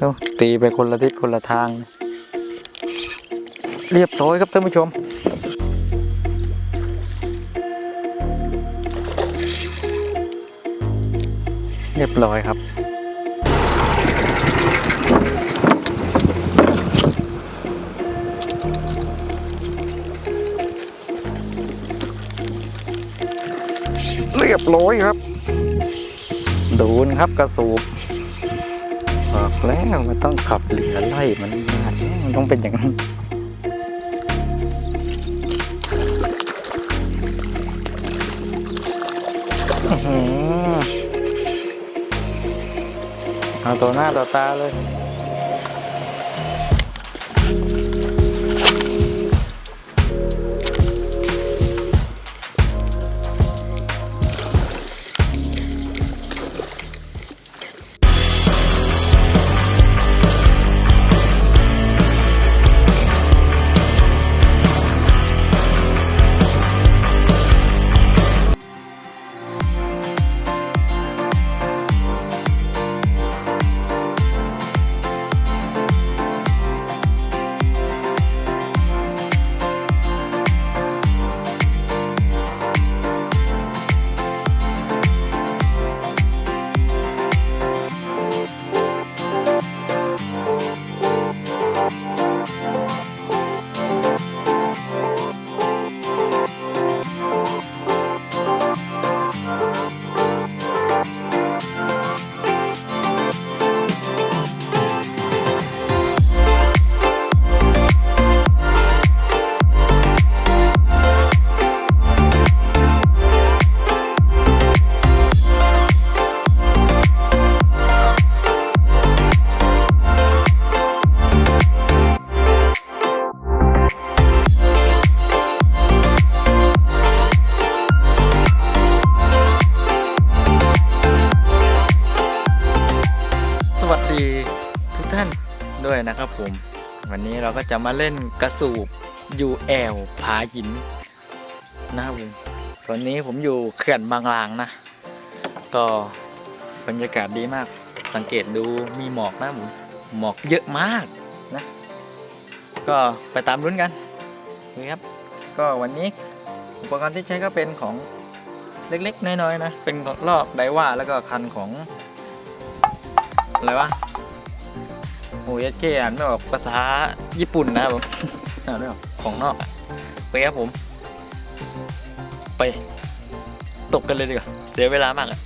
โอ้ตีไปคนละทิศคนละทาง เรียบร้อยครับท่านผู้ชม เรียบร้อยครับเรียบร้อยครับ ดูนครับกระสูบ แล้วมันต้องขับเรือไล่มันมามันต้องเป็นอย่างนั้นเอาตัวหน้าต่อตาเลย ด้วยนะครับผม วันนี้เราก็จะมาเล่นกระสูบ UL ผาหินนะครับผมตอนนี้ผมอยู่เขื่อนบางลางนะ ก็บรรยากาศดีมาก สังเกตดูมีหมอกนะผมหมอกเยอะมากนะ ก็ไปตามรุ้นกันนี่ครับ ก็วันนี้อุปกรณ์ที่ใช้ก็เป็นของเล็กๆ น้อยๆนะ เป็นรอบไดว่าแล้วก็คันของอะไรวะ โอ้ยเกอ่านไม่ออกภาษาญี่ปุ่นนะครับผมอ่านไม่ออกของนอกไปครับผม ไป ตกกันเลยดีกว่าเสียเวลามากอะ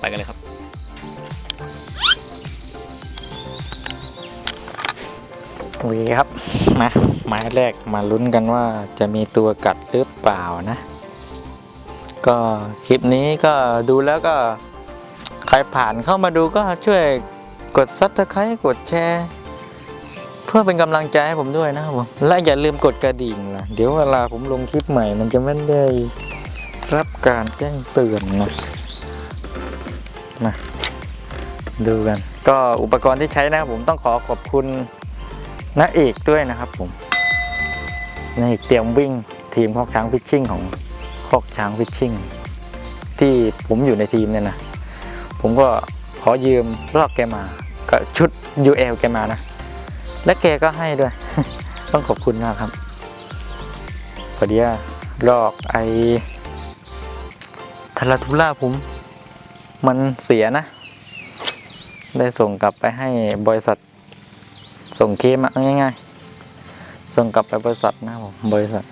ไปกันเลยครับโอเคครับมาหมายแรกมาลุ้นกันว่าจะมีตัวกัดหรือเปล่านะ ก็คลิปนี้ก็ดูแล้วก็ ใครผ่านเข้ามาดูก็ช่วย กดซับสไครต์กดแชร์ เพื่อเป็นกำลังใจให้ผมด้วยนะครับผม และอย่าลืมกดกระดิ่งนะเดี๋ยวเวลาผมลงคลิปใหม่ มันจะไม่ได้รับการแจ้งเตือนนะมาดูกัน ก็อุปกรณ์ที่ใช้นะครับผมต้องขอขอบคุณน้าเอกด้วยนะครับผมน้าเอกเตรียมวิ่งทีมคอกช้างฟิชชิ่งของคอกช้างฟิชชิ่งที่ผมอยู่ในทีมเนี่ยนะผมก็ขอยืมลอกแกมา ก็ชุด UL แกมานะ และแกก็ให้ด้วย ต้องขอบคุณมากครับพอดีลอกไอทาราทุล่าผมมันเสียนะ ได้ส่งกลับไปให้บริษัท ส่งเคมอะง่ายๆ ส่งกลับไปบริษัทนะผมบริษัท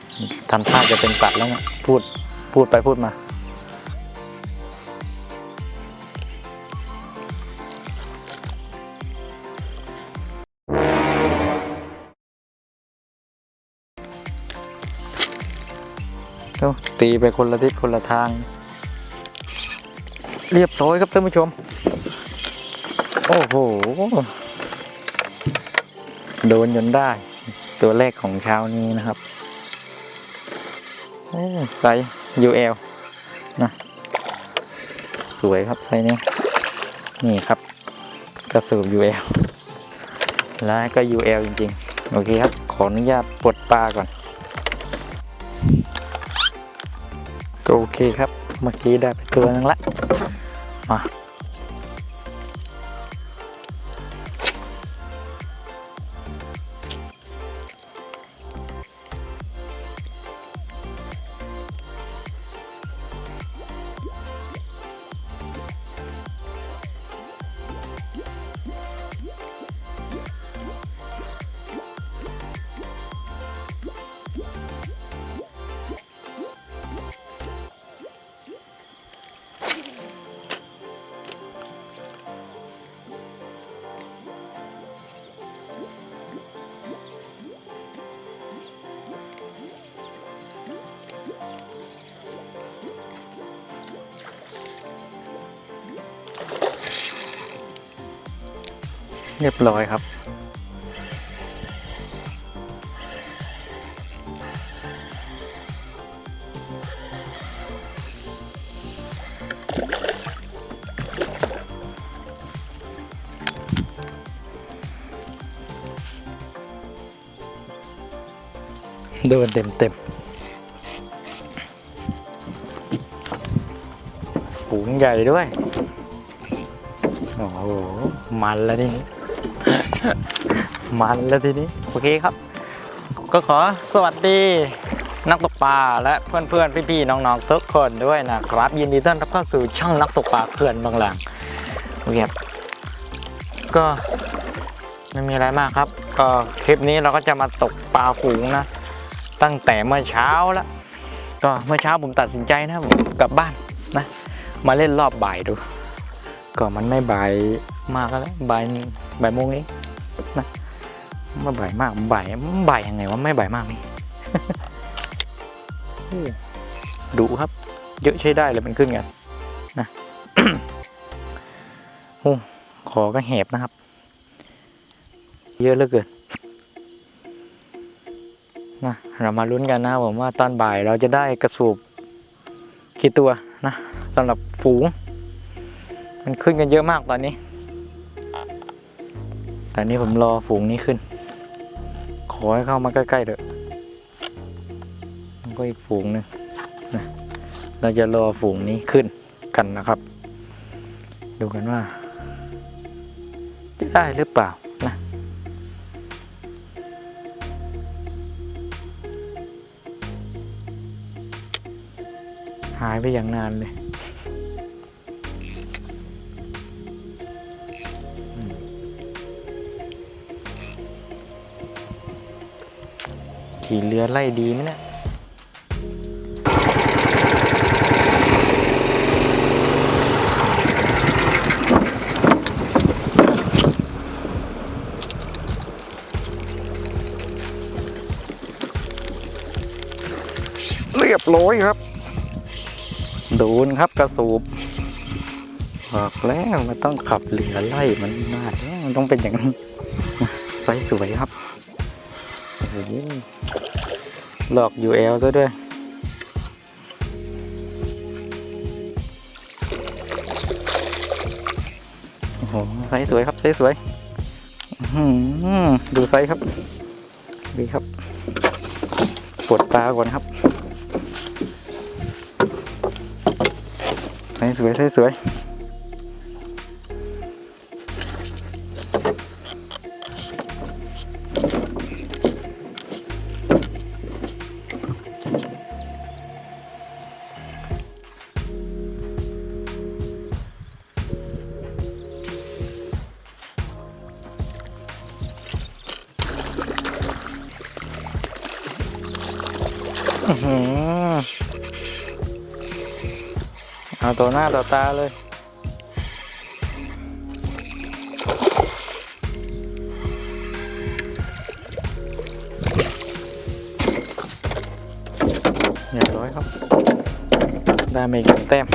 ทำท่าจะเป็นสัตว์แล้วเนี่ยพูดพูดไปพูดมา ตีไปคนละทิศคนละทาง เรียบร้อยครับท่านผู้ชม โอ้โห โดนจนได้ ตัวแรกของเช้านี้นะครับ โอ้ไซส์ UL นะ สวยครับไซส์นี้ นี่ครับ กระสูบ UL แล้วก็ UL จริงๆ โอเคครับ ขออนุญาตปลดปลาก่อน ก็โอเคครับ เมื่อกี้ได้ไปตัวนึงละ มา เรียบร้อยครับโดนเต็มเต็มฝูงใหญ่ด้วย โอ้โห มันแล้วทีนี้ มันแล้วทีนี้ โอเคครับ ก็ขอสวัสดีนักตกปลาและเพื่อนๆพี่ๆน้องๆทุกคนด้วยนะครับ ยินดีต้อนรับเข้าสู่ช่องนักตกปลาเขื่อนบางหลังโอเคครับก็ไม่มีอะไรมากครับ ก็คลิปนี้เราก็จะมาตกปลาฝูงนะ ตั้งแต่เมื่อเช้าแล้วก็เมื่อเช้าผมตัดสินใจนะผมกลับบ้านนะ มาเล่นรอบบ่ายดู ก็มันไม่บ่ายมากแล้วบ่ายบ่ายโมงเอง นะไม่บ่ายมากบ่ายบ่ายยังไงวะไม่บ่ายมากนี่ดุครับ เยอะใช้ได้เลยมันขึ้นกันนะโอ้ขอก็แหบนะครับ เยอะเหลือเกินนะเรามาลุ้นกันนะผมว่าตอนบ่ายเราจะได้กระสูบกี่ตัวนะสำหรับฝูง มันขึ้นกันเยอะมากตอนนี้ แต่นี้ผมรอฝูงนี้ขึ้น ขอให้เข้ามาใกล้ๆเถอะก็อีกฝูงหนึ่งนะเราจะรอฝูงนี้ขึ้นกันนะครับ ดูกันว่า จะได้หรือเปล่านะหายไปอย่างนานเลย ขี่เรือไล่ดีไหมเนี่ยเรียบร้อยครับโดนครับกระสูบบอกแล้วมันต้องขับเรือไล่มันมากแล้วมันต้องเป็นอย่างนี้ไซส์สวยครับโอ้ หลอกยูเอลซะด้วย โอ้โห ไซส์สวยครับ ไซส์สวยดูไซส์ครับ ดีครับปวดตาก่อนครับใส่สวยใส่สวย เอาตัวหน้าต่อตาเลยเรียบร้อยครับ ได้มาอีกหนึ่งแต้ม